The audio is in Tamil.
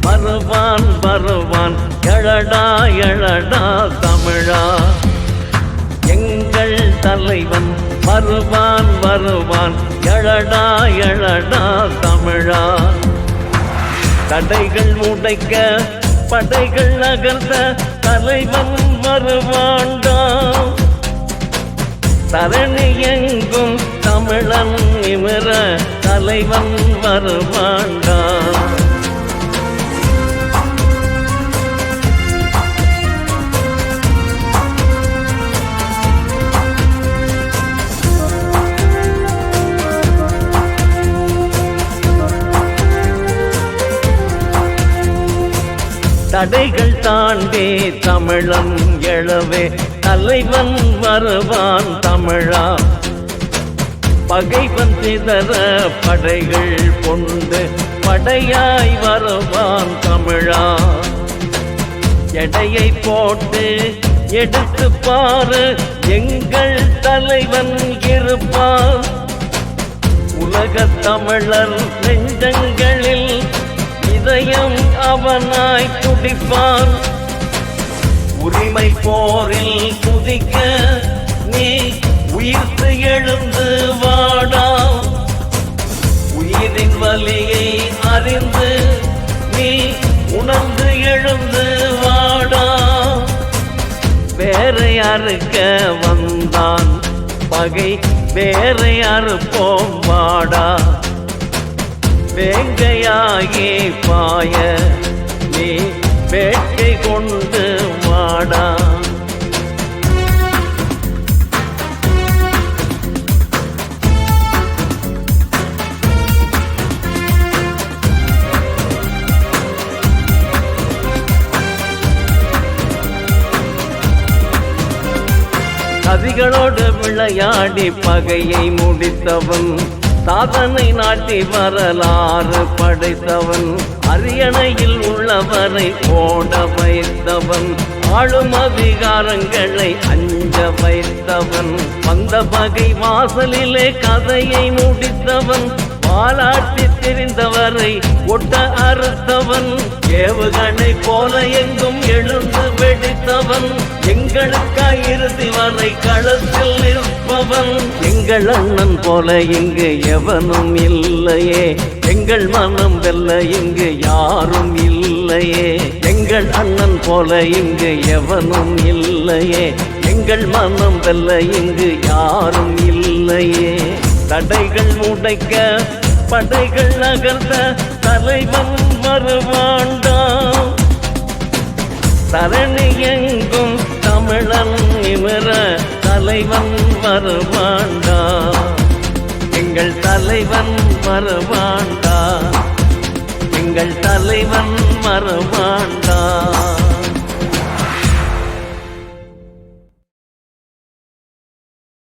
வருவான் வருவான். எழடா எழடா தமிழா. எங்கள் தலைவன் வருவான் வருவான். எழடா எழடா தமிழா. தடைகள் உடைக்க படைகள் நகர்ந்த தலைவன் வருவாண்டா. தரணி எங்கும் தமிழன் இவர தலைவன் வருவாண்டா. தடைகள் தாண்டே தமிழன் எழவே தலைவன் வருவான் தமிழா. பகைவன் சிதற படைகள் கொண்டு படையாய் வருவான் தமிழா. எடையை போட்டு எடுத்து பாரு எங்கள் தலைவன் இருப்பான். உலகத் தமிழர் நெஞ்சங்கள் இதயம் அவனாய் துடிப்பான். உரிமை போரில் குதிக்க நீ உயிர்த்து எழுந்து வாடா. உயிரின் வலியை அறிந்து நீ உணர்ந்து எழுந்து வாடா. வேற யாருக்க வந்தான்? பகை வேற யாரு போம் வாடா. வேங்கையாகி பாய நீ வேட்கை கொண்டு வாடா. கதிகளோடு விளையாடி பகையை முடித்தவன். சாதனை நாட்டி வரலாறு படைத்தவன். அரியணையில் உள்ளவரை போட வைத்தவன். ஆளும் அதிகாரங்களை அஞ்ச வைத்தவன். வந்த பகை வாசலிலே கதையை முடித்தவன். பாலாட்டி தெரிந்தவரை ஒட்ட அறுத்தவன். ஏவுகணை போல எங்கும் எழுந்து வெடித்தவன். எங்களுக்காய் இறுதி வரை களத்தில் நிற்பவன். எங்கள் அண்ணன் போல இங்கு எவனும் இல்லையே. எங்கள் மனம் வெல்ல இங்கு யாரும் இல்லையே. எங்கள் அண்ணன் போல இங்கு எவனும் இல்லையே. எங்கள் மனம் வெல்ல இங்கு யாரும் இல்லையே. தடைகள் உடைக்க படைகள் நகர்ந்த தலைவன் வருவாண்டா தரணி எங்கும் தமிழன் இவர தலைவன் வருவாண்டா எங்கள் தலைவன் வருவாண்டா எங்கள் தலைவன் வருவாண்டா